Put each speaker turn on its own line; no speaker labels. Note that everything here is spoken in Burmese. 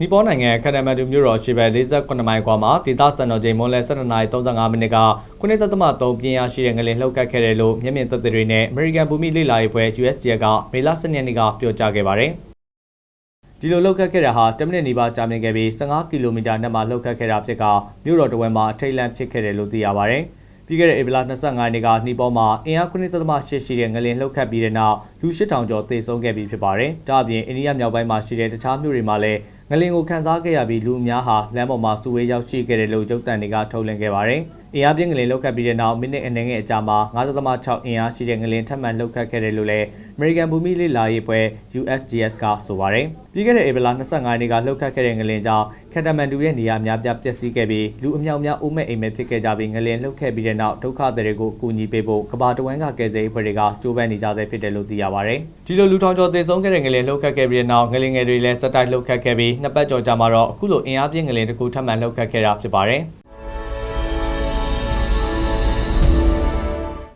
နီပေါနိုင်ငံခန္ဓာမန်တူမြို့တော်ရှိဘက်48မိုင်ကွာမှာဒေသစံတော်ချိန်မွန်းလယ်12:35မိနစ်က9.3ပြင်းအားရှိတဲ့ငလင်လှုပ်ခတ်ခဲ့တယ်လို့မျက်မြင်သက်သေတွေနဲ့ American ဘူမိလေ့လာရေးဖွဲ့ USGS ကမေလ12ရက်နေ့ကပြောကြားခဲ့ပါတယ်။ဒီလိုလှုပ်ခတ်ခဲ့တာဟာ10မိနစ်နီးပါးကြာမြင့်ခဲ့ပြီး15ကီလိုမီတာနဲ့မှလှုပ်ခတ်ခဲ့တာဖြစ်ကမြို့တော်တဝက်မှာအထိတ်လန့်ဖြစ်ခဲ့တယ်လို့သိရပါတယ်။ပြီးခဲ့တဲ့ဧပြီလ25ရက်နေ့ကနှီပေါမှာအင်အား9.8ရှိတဲ့ငလင်လှုပ်ခတ်ပြီးတဲ့နောက်လူ8000ကျော်သေဆုံးခဲ့ပြီးဖြစ်ပါတယ်။ဒါအပြင်အိန္ဒိယမြောက်ပိုင်းမှာရှိတဲ့တခြားမြို့တွေမှာလည်း ငလင်ကိုခန်းစားခဲ့ရပြီးလူအများဟာလမ်းပေါ်မှာစုဝေးရောက်ရှိခဲ့တယ်လို့ရုပ်သံတွေကထုတ်လွှင့်ခဲ့ပါတယ်။ အင်အားပြင်းငလင်လှုပ်ခတ်ပြီးတဲ့နောက်မိနစ်အနည်းငယ်အကြာမှာ9.6အင်အားရှိတဲ့ငလင်ထပ်မံလှုပ်ခတ်ခဲ့တယ်လို့လည်း American ဘူမိလေလာရေးပွဲ USGS ကဆိုပါတယ်။ပြီးခဲ့တဲ့ဧပြီလ25ရက်နေ့ကလှုပ်ခတ်ခဲ့တဲ့ငလင်ကြောင့်ခက်တမန်တူရဲ့နေရာများပြားပျက်စီးခဲ့ပြီးလူအမြောက်များအိုးမဲ့အိမ်မဲ့ဖြစ်ခဲ့ကြပြီးငလင်လှုပ်ခဲ့ပြီးတဲ့နောက်ဒုက္ခသည်တွေကိုအကူအညီပေးဖို့ကဘာတဝန်းကကယ်ဆယ်ရေးဖွဲ့တွေကကြိုးပမ်းနေကြဆဲဖြစ်တယ်လို့သိရပါတယ်။ဒီလိုလူထောင်ကျော်သေဆုံးခဲ့တဲ့ငလင်လှုပ်ခတ်ခဲ့ပြီးတဲ့နောက်ငလင်ငယ်တွေလည်းစက်တိုက်လှုပ်ခတ်ခဲ့ပြီးနှစ်ပတ်ကျော်ကြာမှာတော့အခုလိုအင်အားပြင်းငလင်တစ်ခုထပ်မံလှုပ်ခတ်ခဲ့တာဖြစ်ပါတယ်။